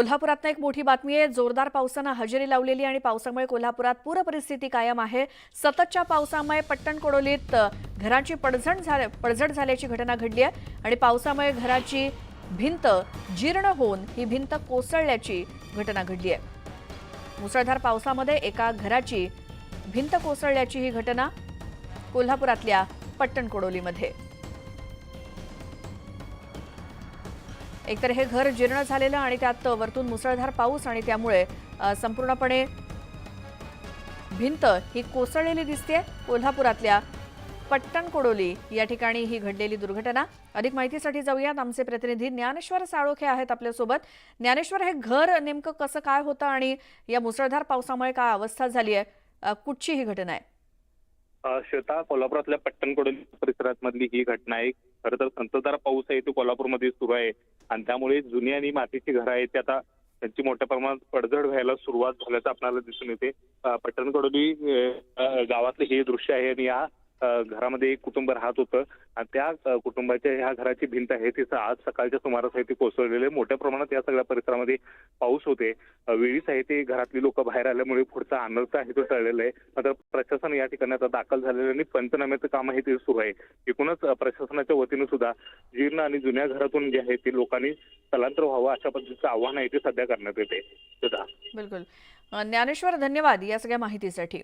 कोल्हापुरातनं एक मोठी बातमी आहे. जोरदार पावसानं हजेरी लावलेली आणि पावसामुळे कोल्हापुरात पूर परिस्थिती कायम आहे. सततच्या पावसामुळे पट्टण कोडोलीत घराची घरांची पडझड झाल्या पडझड झाल्याची घटना घडली आहे आणि पावसामुळे घराची भिंत जीर्ण होऊन ही भिंत कोसळल्याची घटना घडली आहे. मुसळधार पावसामध्ये एका घराची भिंत कोसळल्याची ही घटना कोल्हापुरातल्या पट्टण कोडोलीमध्ये एकतर हे घर जीर्ण झालेलं आणि त्यात वरतून मुसळधार पाऊस आणि त्यामुळे संपूर्णपणे भिंत ही कोसळलेली दिसते कोल्हापुरातल्या पट्टण कोडोली या ठिकाणी ही घडलेली दुर्घटना. अधिक माहितीसाठी जाऊयात. आमचे प्रतिनिधी ज्ञानेश्वर साळोखे आहेत आपल्यासोबत. ज्ञानेश्वर हे घर नेमकं कसं काय होतं आणि या मुसळधार पावसामुळे काय अवस्था झाली आहे? कुठची ही घटना आहे? श्वेता कोल्हापुरातल्या पट्टणकोडोली परिसरात मधली ही घटना आहे. खरं तर संततधार पाऊस आहे तो कोल्हापूरमध्ये सुरू आहे. आणि त्यामुळे जुनी आणि मातीची घरं आहेत ती आता त्यांची मोठ्या प्रमाणात पडझड व्हायला सुरुवात झाल्याचं आपल्याला दिसून येते. अ, गावातलं हे दृश्य आहे आणि या घरामध्ये एक कुटुंब राहत होतं. आणि त्या कुटुंबाच्या ह्या घराची भिंत आहे तिचं आज सकाळच्या सुमारास आहे ती कोसळलेली. मोठ्या प्रमाणात या सगळ्या परिसरामध्ये पाऊस होते. वेळीच आहे ते घरातली लोक बाहेर आल्यामुळे पुढचा अनर्थ आहे तो टळलेला आहे. मात्र प्रशासन या ठिकाणी आता दाखल झालेलं आहे आणि पंचनाम्याचं काम आहे ते सुरू आहे. एकूणच प्रशासनाच्या वतीनं सुद्धा जीर्ण आणि जुन्या घरातून जे आहे ते लोकांनी स्थलांतर व्हावं अशा पद्धतीचं आव्हान आहे ते सध्या करण्यात येते. सुद्धा बिलकुल. ज्ञानेश्वर धन्यवाद या सगळ्या माहितीसाठी.